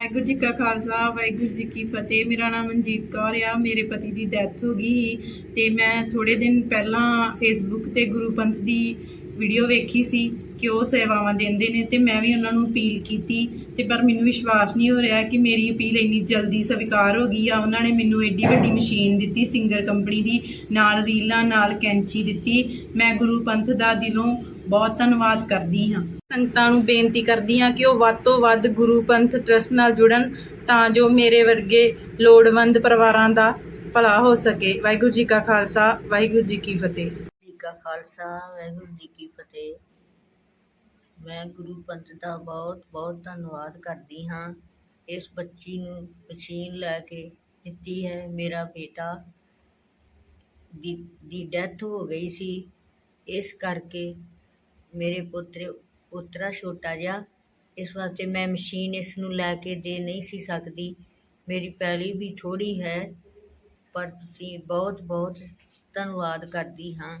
ਵਾਹਿਗੁਰੂ ਜੀ ਕਾ ਖਾਲਸਾ, ਵਾਹਿਗੁਰੂ ਜੀ ਕੀ ਫਤਿਹ। ਮੇਰਾ ਨਾਮ ਮਨਜੀਤ ਕੌਰ ਆ, ਮੇਰੇ ਪਤੀ ਦੀ ਡੈਥ ਹੋ ਗਈ ਸੀ ਤੇ ਮੈਂ ਥੋੜੇ ਦਿਨ ਪਹਿਲਾਂ ਫੇਸਬੁੱਕ ਤੇ ਗੁਰੂ ਪੰਥ ਦੀ ਵੀਡੀਓ ਵੇਖੀ ਸੀ ਕਿ ਉਹ ਸੇਵਾਵਾਂ ਦਿੰਦੇ ਨੇ ਤੇ ਮੈਂ ਵੀ ਉਹਨਾਂ ਨੂੰ ਅਪੀਲ ਕੀਤੀ ਤੇ ਪਰ ਮੈਨੂੰ ਵਿਸ਼ਵਾਸ ਨਹੀਂ ਹੋ ਰਿਹਾ ਕਿ ਮੇਰੀ ਅਪੀਲ ਇੰਨੀ ਜਲਦੀ ਸਵੀਕਾਰ ਹੋ ਗਈ ਆ ਉਹਨਾਂ ਨੇ ਮੈਨੂੰ ਐਡੀ ਵੱਡੀ ਮਸ਼ੀਨ ਦਿੱਤੀ ਸਿੰਗਰ ਕੰਪਨੀ ਦੀ, ਨਾਲ ਰੀਲਾਂ, ਨਾਲ ਕੈਂਚੀ ਦਿੱਤੀ। ਮੈਂ ਗੁਰੂ ਪੰਥ ਦਾ ਦਿਲੋਂ ਬਹੁਤ ਧੰਨਵਾਦ ਕਰਦੀ ਹਾਂ। ਸੰਗਤਾਂ ਨੂੰ ਬੇਨਤੀ ਕਰਦੀ ਹਾਂ ਕਿ ਉਹ ਵੱਧ ਤੋਂ ਵੱਧ ਗੁਰੂ ਪੰਥ ਟਰਸਟ ਨਾਲ ਜੁੜਨ ਤਾਂ ਜੋ ਮੇਰੇ ਵਰਗੇ ਲੋੜਵੰਦ ਪਰਿਵਾਰਾਂ ਦਾ ਭਲਾ ਹੋ ਸਕੇ। ਵਾਹਿਗੁਰੂ ਜੀ ਕਾ ਖਾਲਸਾ, ਵਾਹਿਗੁਰੂ ਜੀ ਕੀ ਫਤਿਹ। ਕਾ ਖਾਲਸਾ, ਵਾਹਿਗੁਰੂ ਜੀ ਕੀ ਫਤਿਹ। ਮੈਂ ਗੁਰੂ ਪੰਥ ਦਾ ਬਹੁਤ ਬਹੁਤ ਧੰਨਵਾਦ ਕਰਦੀ ਹਾਂ। ਇਸ ਬੱਚੀ ਨੂੰ ਮਸ਼ੀਨ ਲੈ ਕੇ ਦਿੱਤੀ ਹੈ ਮੇਰਾ ਬੇਟਾ। ਦੀ ਦੀ ਡੈਥ ਹੋ ਗਈ ਸੀ। ਇਸ ਕਰਕੇ ਮੇਰੇ ਪੁੱਤਰ, ਪੁੱਤਰਾ ਛੋਟਾ ਜਿਹਾ, ਇਸ ਵਾਸਤੇ ਮੈਂ ਮਸ਼ੀਨ ਇਸ ਨੂੰ ਲੈ ਕੇ ਦੇ ਨਹੀਂ ਸੀ ਸਕਦੀ। ਮੇਰੀ ਪੈਲੀ ਵੀ ਥੋੜੀ ਹੈ, ਪਰ ਤੁਸੀਂ ਬਹੁਤ ਬਹੁਤ ਧੰਨਵਾਦ ਕਰਦੀ ਹਾਂ।